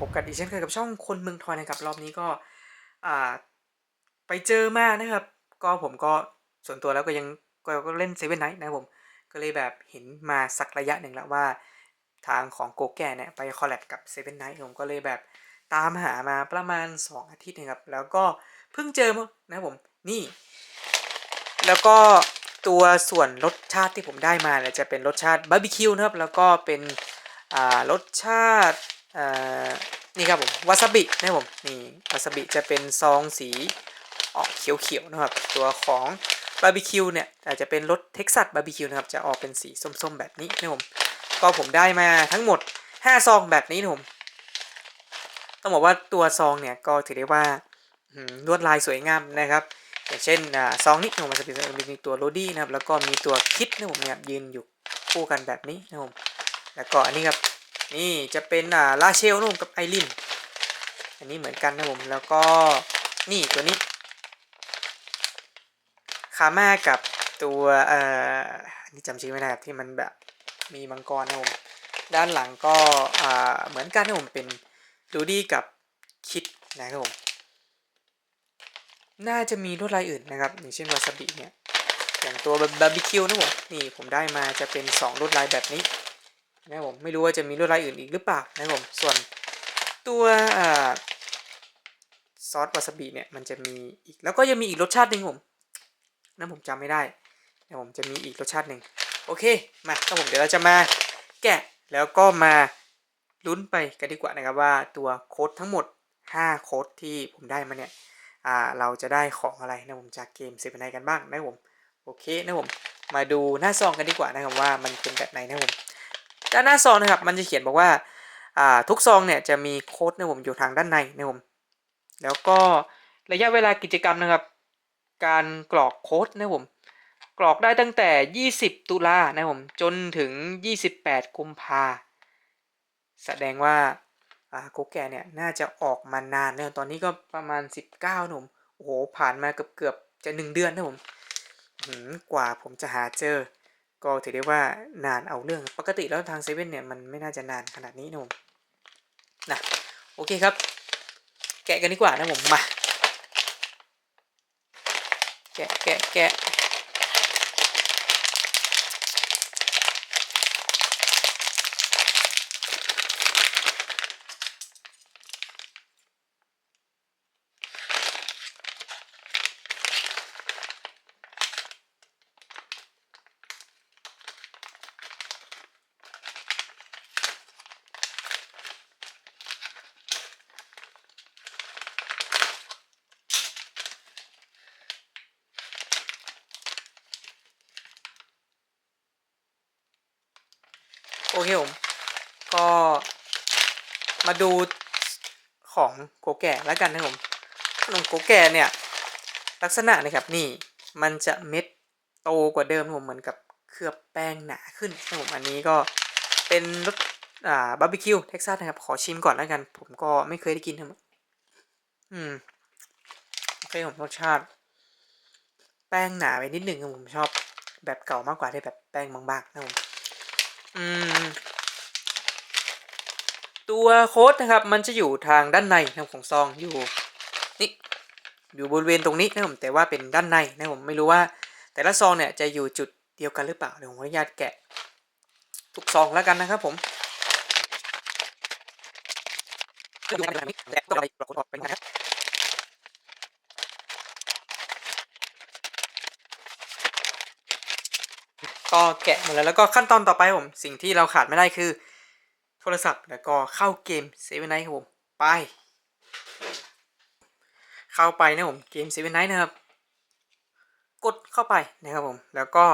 พบกันอีกเช่นเคยกับช่องคนเมืองทอยนะครับรอบนี้ก็ไปเจอมานะครับ ก็ผมก็ส่วนตัวแล้วก็ยังก็ก็เล่นเซเว่นไนท์นะผมก็เลยแบบเห็นมาสักระยะหนึ่งแล้วว่าทางของโกแก่เนี่ยไปคอลแลบกับเซเว่นไนท์ผมก็เลยแบบตามหามาประมาณ 2 อาทิตย์นะครับ แล้วก็เพิ่งเจอมานะผมนี่ แล้วก็ตัวส่วนรสชาติที่ผมได้มาเนี่ยจะเป็นรสชาติบาร์บีคิวนะครับ แล้วก็เป็นอ่ารสชาติ นี่ครับผมวาซาบินะครับผมนี่วาซาบิจะเป็นซองสีออกเขียวๆนะครับ ตัวของบาร์บีคิวเนี่ยอาจจะเป็นรสเท็กซัสบาร์บีคิวนะครับจะออกเป็นสีส้มๆแบบนี้นะผมก็ผมได้มาทั้งหมด 5 ซองแบบนี้นะผมต้องบอกว่าตัวซองเนี่ยก็ถือได้ว่าลวดลายสวยงามนะครับ อย่างเช่นซองนี้ของมันจะเป็นมีตัวโรดี้นะครับแล้วก็มีตัวคิดนะผมเนี่ยยืนอยู่คู่กันแบบนี้นะผมแล้วก็อันนี้ครับ นี่จะเป็นอ่าลาเชลนะผมกับไอรินอันนี้เหมือนกันนะผมแล้วก็นี่ตัวนี้คาม่ากับตัวเอ่ออันนี้จำชื่อไม่ได้ครับที่มันแบบมีมังกรนะผมด้านหลังก็อ่าเหมือนกันนะผมเป็นโรดี้กับคิดนะครับผมน่าจะมีลวดลายอื่นนะครับ อย่างเช่นวาซาบิเนี่ยอย่างตัวบาร์บีคิวนะผมนี่ผมได้มาจะเป็น2ลวดลายแบบนี้ นะผมไม่รู้ว่าจะมีลวดลายอื่นอีกหรือเปล่านะผมส่วนตัวซอสวาซาบิเนี่ยมันจะมีอีกแล้วก็ยังมีอีกรสชาติหนึ่งผมนั่นผมจำไม่ได้นะผมจะมีอีกรสชาติหนึ่งโอเคมาครับผมเดี๋ยวเราจะมาแกะแล้วก็มาลุ้นไปกันดีกว่านะครับว่าตัวโค้ดทั้งหมด 5 โค้ดที่ผมได้มาเนี่ยอ่าเราจะได้ของอะไรนะผมจากเกมเซฟไนกันบ้างนะผมโอเคนะผมมาดูหน้าซองกันดีกว่านะครับว่ามันเป็นแบบไหนนะผม ด้านหน้าซองนะครับมันจะเขียนบอกว่าอ่าทุกซองเนี่ยจะมีโค้ดนะผมอยู่ทางด้านในนะผมแล้วก็ระยะเวลากิจกรรมนะครับ การกรอกโค้ดนะผมกรอกได้ตั้งแต่ 20 ตุลานะผมจนถึง 28 กุมภาแสดงว่าอ่าโกแก่เนี่ยน่าจะออกมานานแล้วตอนนี้ก็ประมาณ 19หนุ่มโอ้โหผ่านมาเกือบเกือบจะ 1 เดือนนะผมหืมกว่าผมจะหาเจอ ก็ถือได้ว่านานเอาเรื่องปกติแล้วทางเซเว่นเนี่ยมันไม่น่าจะนานขนาดนี้นะผมนะโอเคครับ แกะกันดีกว่านะผมมา แกะแกะแกะ โอเคผมก็มาดูของโกแก่แล้วกันนะผมขนมโกแก่เนี่ย ลักษณะนะครับนี่มันจะเม็ดโตกว่าเดิมผมเหมือนกับเคลือบแป้งหนาขึ้นนะผมอันนี้ก็เป็นรสอ่าบาร์บีคิวเท็กซัสนะครับ ขอชิมก่อนแล้วกัน ผมก็ไม่เคยได้กินครับอืมโอเคผมรสชาติ แป้งหนาไปนิดหนึ่งผมชอบแบบเก่ามากกว่าที่แบบแป้งบางๆนะผม ตัวโค้ดนะครับ มันจะอยู่ทางด้านในนะของซองอยู่นี่อยู่บริเวณตรงนี้นะผมแต่ว่าเป็นด้านในนะผมไม่รู้ว่า แต่ละซองเนี่ยจะอยู่จุดเดียวกันหรือเปล่าเดี๋ยวผมขออนุญาตแกะ ทุกซองแล้วกันนะครับผมดูกันแบบนี้แต่ตัวอะไรเราโค้ดออกเป็นไงครับ ก็แกะหมดแล้วแล้วก็ขั้นตอนต่อไปผม สิ่งที่เราขาดไม่ได้คือ โทรศัพท์แล้วก็เข้าเกมเซเว่นไนท์ครับผม ไป เข้าไปนะผมเกมเซเว่นไนท์นะครับ กดเข้าไปนะครับผม แล้วก็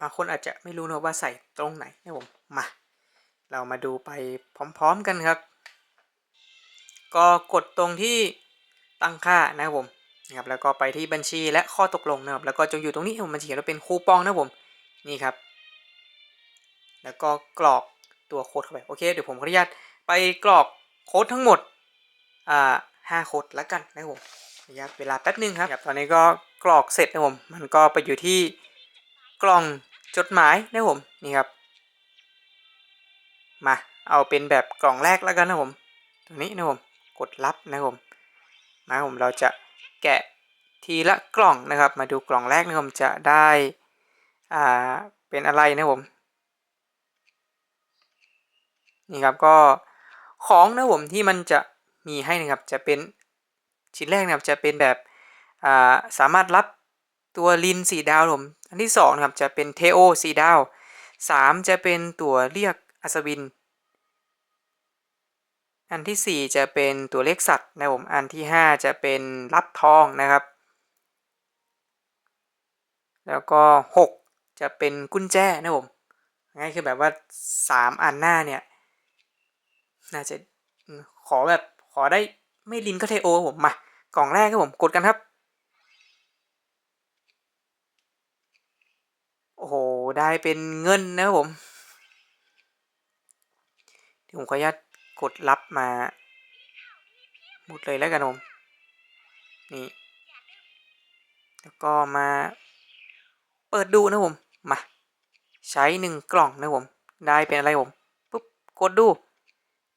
บางคนอาจจะไม่รู้นะว่าใส่ตรงไหนนะผม มา เรามาดูไปพร้อมๆกันครับ ก็กดตรงที่ตั้งค่านะครับผม นะครับแล้วก็ไปที่บัญชีและข้อตกลงนะครับแล้วก็จะอยู่ตรงนี้ผมมันเขียนว่าเป็นคูปองนะผมนี่ครับ แล้วก็กรอกตัวโค้ดเข้าไปโอเคเดี๋ยวผมขออนุญาตไปกรอกโค้ดทั้งหมดอ่าห้าโค้ดแล้วกันนะผมระยะเวลาแป๊บนึงครับตอนนี้ก็กรอกเสร็จนะผมมันก็ไปอยู่ที่กล่องจดหมายนะผมนี่ครับมาเอาเป็นแบบกล่องแรกแล้วกันนะผมตรงนี้นะผมกดรับนะผมมาผมเราจะ แกะทีละกล่องนะครับ มาดูกล่องแรกนะผมจะได้อ่าเป็นอะไรนะผมนี่ครับก็ของนะผมที่มันจะมีให้นะครับจะเป็นชิ้นแรกนะครับจะเป็นแบบอ่าสามารถรับตัวลินสีดาวผมอันที่สองนะครับจะเป็นเทโอสีดาวสามจะเป็นตัวเรียกอัศวิน อันที่ 4 จะเป็นตัวเลขสัตว์นะผม อันที่ 5 จะเป็นรับทองนะครับ แล้วก็ 6 จะเป็นกุญแจนะผมง่ายคือแบบว่า 3 อันหน้าเนี่ย น่าจะขอแบบขอได้ไม่ลินก็เทโอผมมากล่องแรกครับผมกดกันครับ โอ้โห ได้เป็นเงินนะครับผมเดี๋ยวผมขออนุญาต กดรับมาหมดเลยแล้วกันผมนี่ แล้วก็มาเปิดดูนะผม มา ใช้หนึ่งกล่องนะผม ได้เป็นอะไรผมปุ๊บกดดู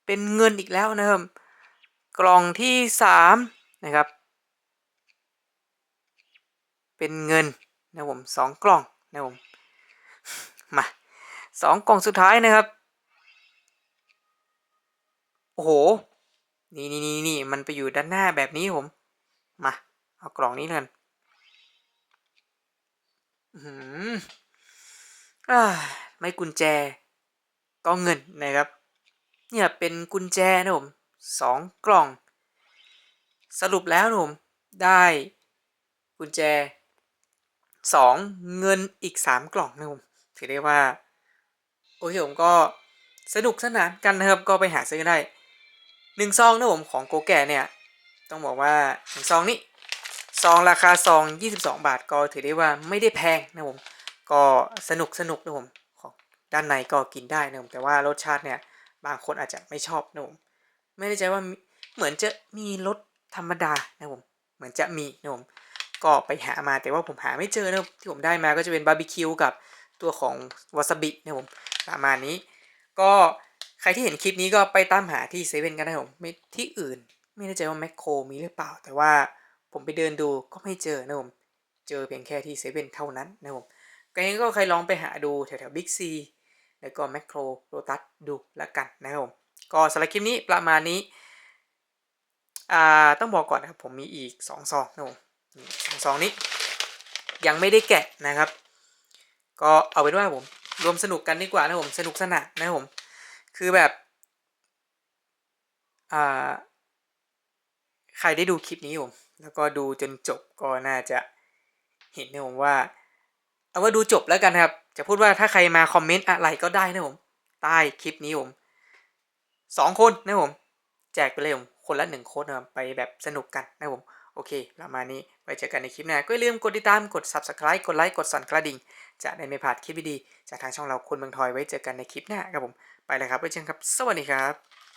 เป็นเงินอีกแล้วนะครับกล่องที่สามนะครับ เป็นเงินนะผมสองกล่องนะผม มาสองกล่องสุดท้ายนะครับ โอ้โห นี่นี่นี่นี่มันไปอยู่ด้านหน้าแบบนี้ผม มา เอากล่องนี้เลยกันอื้อหืออ่าไม่กุญแจ ก็เงินนะครับ เนี่ยเป็นกุญแจนะผมสองกล่อง สรุปแล้วนะผมได้กุญแจสองเงินอีกสามกล่องนะผมถือได้ว่า โอเคผมก็สนุกสนานกันนะครับ ก็ไปหาซื้อได้ หนึ่งซองนะผมของโกแก่เนี่ย ต้องบอกว่าหนึ่งซองนี้ซองราคาซอง 22 บาทก็ถือได้ว่าไม่ได้แพงนะผมก็สนุกสนุกนะผมของด้านในก็กินได้นะผมแต่ว่ารสชาติเนี่ยบางคนอาจจะไม่ชอบนะผมไม่แน่ใจว่าเหมือนจะมีรสธรรมดานะผมเหมือนจะมีนะผมก็ไปหามาแต่ว่าผมหาไม่เจอนะที่ผมได้มาก็จะเป็นบาร์บีคิวกับตัวของวาซาบินะผมประมาณนี้ ก็ ใครที่เห็นคลิปนี้ก็ไปตามหาที่เซเว่นกันนะผมไม่ที่อื่น ไม่แน่ใจว่าแมคโครมีหรือเปล่า แต่ว่าผมไปเดินดูก็ไม่เจอนะผมเจอเพียงแค่ที่เซเว่นเท่านั้นนะผมก็ยังก็ใครลองไปหาดูแถวๆบิ๊กซีแล้วก็แมคโครโรตัสดูแล้วกันนะครับผมก็สำหรับคลิปนี้ประมาณนี้อ่าต้องบอกก่อนนะครับผมมีอีกสองซองนะผมสองซองนี้ยังไม่ได้แกะนะครับ ก็เอาเป็นว่าผมรวมสนุกกันดีกว่านะผมสนุกสนานนะผม คือแบบอ่าใครได้ดูคลิปนี้ผมแล้วก็ดูจนจบก็น่าจะเห็นนะผมว่า เอาว่าดูจบแล้วกันครับ จะพูดว่าถ้าใครมาคอมเมนต์อะไรก็ได้นะผมใต้คลิปนี้ผมสองคนนะผม แจกไปเลยผมคนละหนึ่งโค้ดนะครับไปแบบสนุกกันนะผม โอเค ประมาณนี้ไว้เจอกันในคลิปหน้าก็อย่าลืมกดติดตามกด subscribe กดไลค์กดสั่นกระดิ่ง จะได้ไม่พลาดคลิปดีๆจากทางช่องเราคุณเมืองทอยไว้เจอกันในคลิปหน้าครับผมไปเลยครับไว้เจอกันครับ สวัสดีครับ